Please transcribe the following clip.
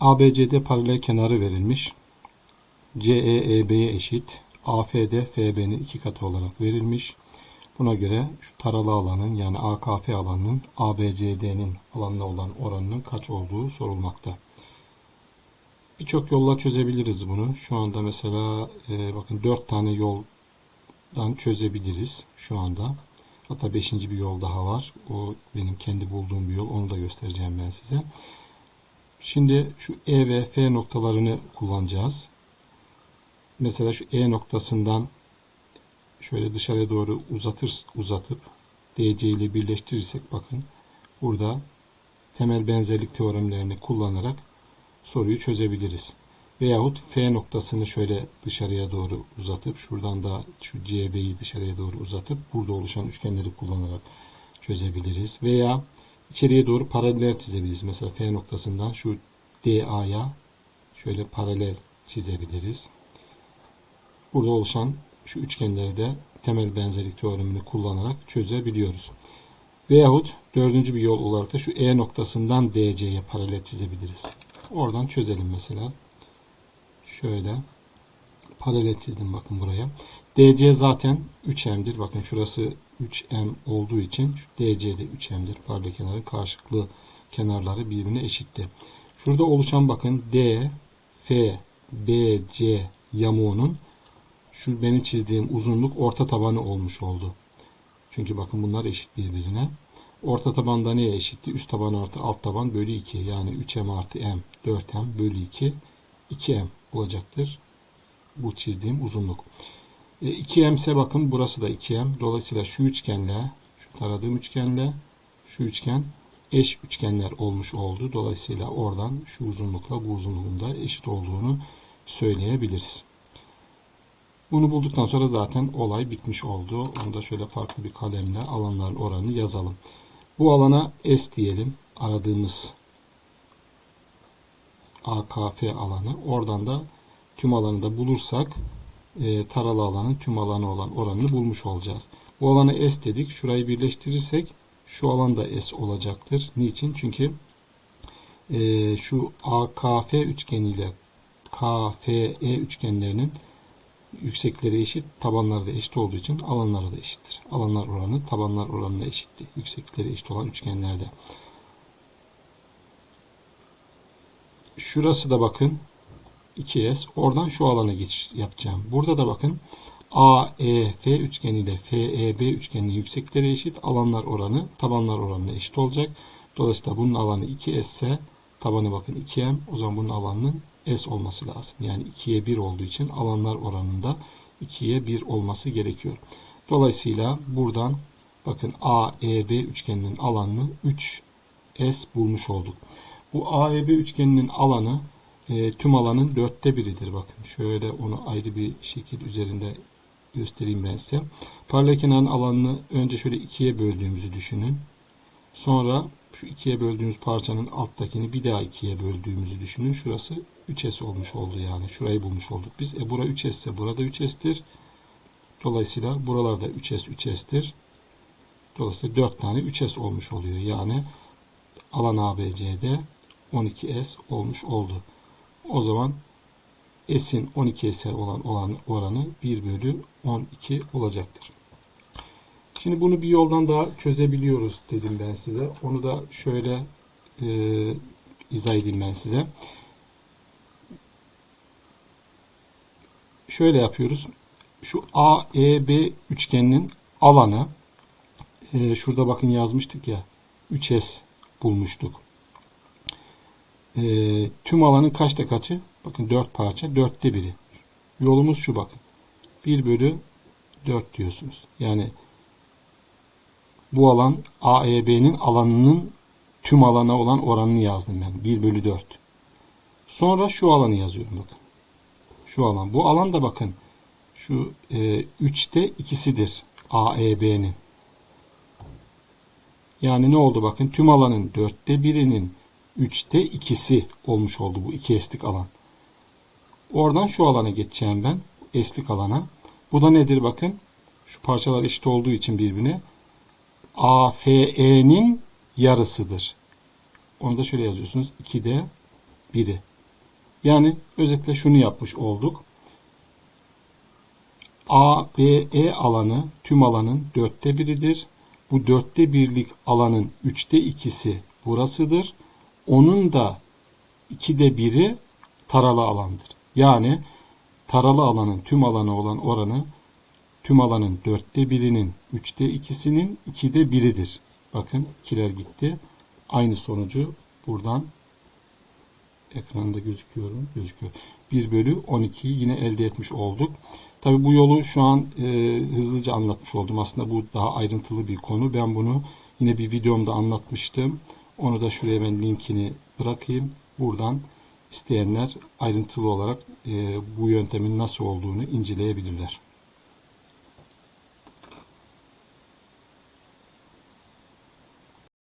ABCD paralel kenarı verilmiş. CE EB'ye eşit. AFD FB'nin iki katı olarak verilmiş. Buna göre şu taralı alanın yani AKF alanının ABCD'nin alanına olan oranının kaç olduğu sorulmakta. Birçok yolla çözebiliriz bunu. Şu anda mesela e, bakın 4 tane yoldan çözebiliriz şu anda. Hatta 5. bir yol daha var. O benim kendi bulduğum bir yol. Onu da göstereceğim ben size. Şimdi şu E ve F noktalarını kullanacağız. Mesela şu E noktasından şöyle dışarıya doğru uzatır uzatıp DC ile birleştirirsek bakın burada temel benzerlik teoremlerini kullanarak soruyu çözebiliriz. Veyahut F noktasını şöyle dışarıya doğru uzatıp şuradan da şu CB'yi dışarıya doğru uzatıp burada oluşan üçgenleri kullanarak çözebiliriz. Veya içeriye doğru paralel çizebiliriz. Mesela F noktasından şu DA'ya şöyle paralel çizebiliriz. Burada oluşan şu üçgenleri de temel benzerlik teoremini kullanarak çözebiliyoruz. Veyahut dördüncü bir yol olarak da şu E noktasından DC'ye paralel çizebiliriz. Oradan çözelim mesela. Şöyle paralel çizdim bakın buraya. DC zaten 3M'dir. Bakın şurası 3M olduğu için DC de 3M'dir. Paralel kenarın karşılıklı kenarları birbirine eşitti. Şurada oluşan bakın D, F, B, C yamuğunun şu benim çizdiğim uzunluk orta tabanı olmuş oldu. Çünkü bakın bunlar eşit birbirine. Orta tabanda neye eşitti? Üst taban artı alt taban bölü 2. Yani 3m artı m 4m bölü 2 2m olacaktır. Bu çizdiğim uzunluk. E, 2m ise bakın burası da 2m. Dolayısıyla şu üçgenle şu taradığım üçgenle şu üçgen eş üçgenler olmuş oldu. Dolayısıyla oradan şu uzunlukla bu uzunluğun da eşit olduğunu söyleyebiliriz. Bunu bulduktan sonra zaten olay bitmiş oldu. Onu da şöyle farklı bir kalemle alanların oranını yazalım. Bu alana S diyelim. Aradığımız AKF alanı. Oradan da tüm alanı da bulursak e, taralı alanın tüm alanı olan oranını bulmuş olacağız. Bu alanı S dedik. Şurayı birleştirirsek şu alan da S olacaktır. Niçin? Çünkü e, şu AKF üçgeni ile KFE üçgenlerinin yüksekleri eşit, tabanları da eşit olduğu için alanları da eşittir. Alanlar oranı tabanlar oranına eşitti. Yüksekleri eşit olan üçgenlerde. Şurası da bakın 2S. Oradan şu alana geçiş yapacağım. Burada da bakın AEF üçgeni ile FEB üçgeninin yüksekleri eşit. Alanlar oranı tabanlar oranına eşit olacak. Dolayısıyla bunun alanı 2S ise tabanı bakın 2M. O zaman bunun alanının S olması lazım. Yani 2'ye 1 olduğu için alanlar oranında 2'ye 1 olması gerekiyor. Dolayısıyla buradan bakın AEB üçgeninin alanını 3S bulmuş olduk. Bu AEB üçgeninin alanı e, tüm alanın dörtte biridir. Bakın şöyle onu ayrı bir şekil üzerinde göstereyim ben size. Paralel kenarın alanını önce şöyle ikiye böldüğümüzü düşünün. Sonra şu ikiye böldüğümüz parçanın alttakini bir daha ikiye böldüğümüzü düşünün. Şurası 3S olmuş oldu yani. Şurayı bulmuş olduk biz. E bura 3S ise burada 3S'tir. Dolayısıyla buralarda 3S 3S'tir. Dolayısıyla 4 tane 3S olmuş oluyor. Yani alan ABC'de 12S olmuş oldu. O zaman S'in 12S'e olan, olan oranı 1 bölü 12 olacaktır. Şimdi bunu bir yoldan daha çözebiliyoruz dedim ben size. Onu da şöyle e, izah edeyim ben size. Şöyle yapıyoruz. Şu AEB üçgeninin alanı e, şurada bakın yazmıştık ya 3S bulmuştuk. E, tüm alanın kaçta kaçı? Bakın 4 parça. 4'te biri. Yolumuz şu bakın. 1 bölü 4 diyorsunuz. Yani bu alan AEB'nin alanının tüm alana olan oranını yazdım ben. 1 bölü 4. Sonra şu alanı yazıyorum bakın. Şu alan. Bu alan da bakın şu e, 3'te ikisidir AEB'nin. Yani ne oldu bakın tüm alanın 4'te birinin 3'te ikisi olmuş oldu bu iki eslik alan. Oradan şu alana geçeceğim ben. Eslik alana. Bu da nedir bakın. Şu parçalar eşit olduğu için birbirine AFE'nin yarısıdır. Onu da şöyle yazıyorsunuz. 2'de biri. Yani özetle şunu yapmış olduk. A, B, E alanı tüm alanın dörtte biridir. Bu dörtte birlik alanın üçte ikisi burasıdır. Onun da ikide biri taralı alandır. Yani taralı alanın tüm alanı olan oranı tüm alanın dörtte birinin üçte ikisinin ikide biridir. Bakın ikiler gitti. Aynı sonucu buradan ekranda gözüküyor mu? Gözüküyor. 1 bölü 12'yi yine elde etmiş olduk. Tabi bu yolu şu an e, hızlıca anlatmış oldum. Aslında bu daha ayrıntılı bir konu. Ben bunu yine bir videomda anlatmıştım. Onu da şuraya ben linkini bırakayım. Buradan isteyenler ayrıntılı olarak e, bu yöntemin nasıl olduğunu inceleyebilirler.